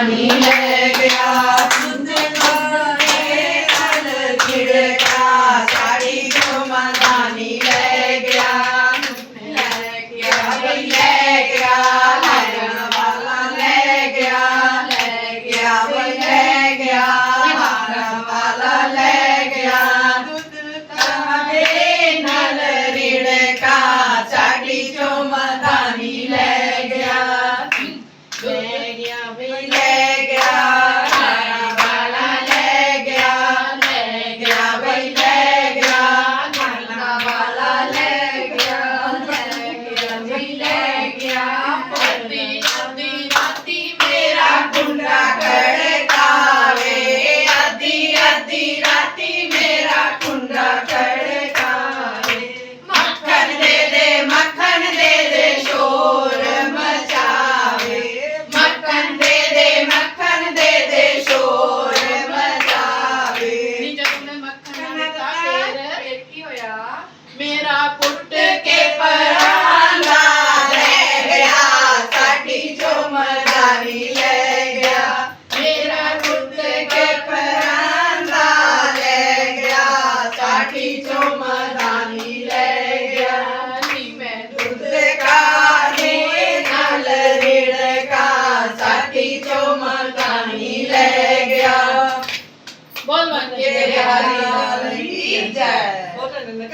ਪਾਣੀ ਲੈ ਗਿਆ Okay. ਝੋਲੀ ਚੋਂ ਮਕਾਨੀ ਲੈ ਗਿਆ। ਬੋਲ ਮੰਨ ਕੇ ਹਰੀ ਜੈ ਬੋਲ ਨਨਕ